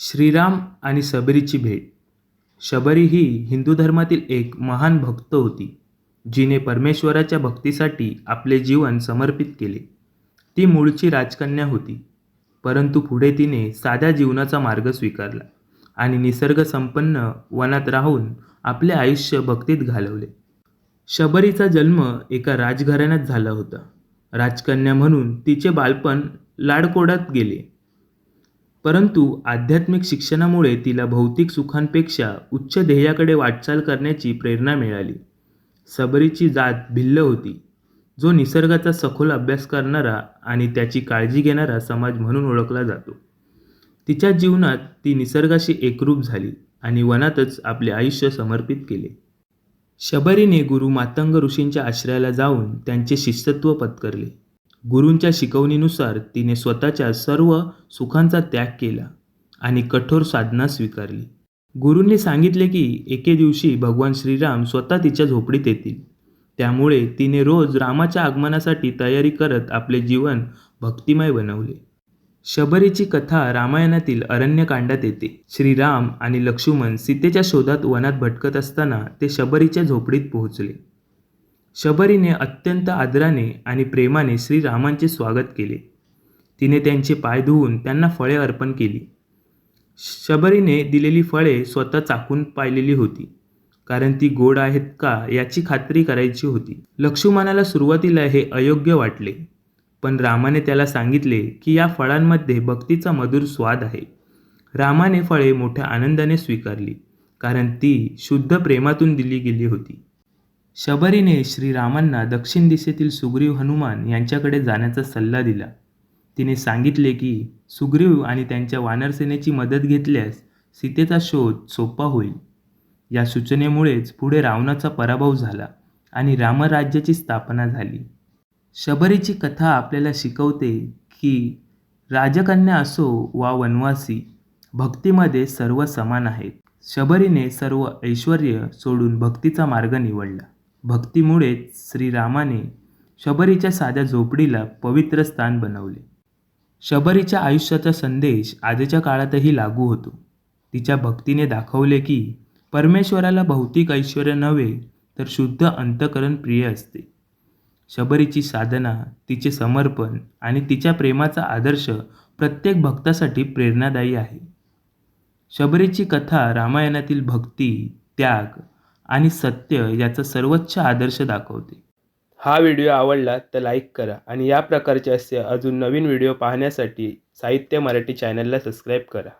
श्रीराम आणि सबरीची भेट. शबरी ही हिंदू धर्मातील एक महान भक्त होती जिने परमेश्वराच्या भक्तीसाठी आपले जीवन समर्पित केले. ती मूळची राजकन्या होती परंतु पुढे तिने साध्या जीवनाचा मार्ग स्वीकारला आणि निसर्गसंपन्न वनात राहून आपले आयुष्य भक्तीत घालवले. शबरीचा जन्म एका राजघराण्यात झाला होता. राजकन्या म्हणून तिचे बालपण लाडकोडात गेले. परंतु आध्यात्मिक शिक्षणामुळे तिला भौतिक सुखांपेक्षा उच्च ध्येयाकडे वाटचाल करण्याची प्रेरणा मिळाली. सबरीची जात भिल्ल होती. जो निसर्गाचा सखोल अभ्यास करणारा आणि त्याची काळजी घेणारा समाज म्हणून ओळखला जातो. तिच्या जीवनात ती निसर्गाशी एकरूप झाली आणि वनातच आपले आयुष्य समर्पित केले. शबरीने गुरु मातंग ऋषींच्या आश्रयाला जाऊन त्यांचे शिष्यत्व पत्करले. गुरूंच्या शिकवणीनुसार तिने स्वतःच्या सर्व सुखांचा त्याग केला आणि कठोर साधना स्वीकारली. गुरूंनी सांगितले की एके दिवशी भगवान श्रीराम स्वतः तिच्या झोपडीत येतील. त्यामुळे तिने रोज रामाच्या आगमनासाठी तयारी करत आपले जीवन भक्तिमय बनवले. शबरीची कथा रामायणातील अरण्यकांडात येते. श्रीराम आणि लक्ष्मण सीतेच्या शोधात वनात भटकत असताना ते शबरीच्या झोपडीत पोहोचले. शबरीने अत्यंत आदराने आणि प्रेमाने श्रीरामांचे स्वागत केले. तिने त्यांचे पाय धुवून त्यांना फळे अर्पण केली. शबरीने दिलेली फळे स्वतः चाकून पाहिलेली होती कारण ती गोड आहेत का याची खात्री करायची होती. लक्ष्मणाला सुरुवातीला हे अयोग्य वाटले पण रामाने त्याला सांगितले की या फळांमध्ये भक्तीचा मधुर स्वाद आहे. रामाने फळे मोठ्या आनंदाने स्वीकारली कारण ती शुद्ध प्रेमातून दिली गेली होती. शबरीने श्रीरामांना दक्षिण दिशेतील सुग्रीव हनुमान यांच्याकडे जाण्याचा सल्ला दिला. तिने सांगितले की सुग्रीव आणि त्यांच्या वानरसेनेची मदत घेतल्यास सीतेचा शोध सोपा होईल. या सूचनेमुळेच पुढे रावणाचा पराभव झाला आणि रामराज्याची स्थापना झाली. शबरीची कथा आपल्याला शिकवते की राजकन्या असो वा वनवासी भक्तीमध्ये सर्व समान आहेत. शबरीने सर्व ऐश्वर सोडून भक्तीचा मार्ग निवडला. भक्तीमुळेच श्रीरामाने शबरीच्या साध्या झोपडीला पवित्र स्थान बनवले. शबरीच्या आयुष्याचा संदेश आजच्या काळातही लागू होतो. तिच्या भक्तीने दाखवले की परमेश्वराला भौतिक ऐश्वर नव्हे तर शुद्ध अंतकरण प्रिय असते. शबरीची साधना तिचे समर्पण आणि तिच्या प्रेमाचा आदर्श प्रत्येक भक्तासाठी प्रेरणादायी आहे. शबरीची कथा रामायणातील भक्ती त्याग आणि सत्य याचा सर्वोच्च आदर्श दाखवते. हा व्हिडिओ आवडला तर लाईक करा आणि या प्रकारचे असे अजून नवीन व्हिडिओ पाहण्यासाठी साहित्य मराठी चॅनलला सबस्क्राईब करा.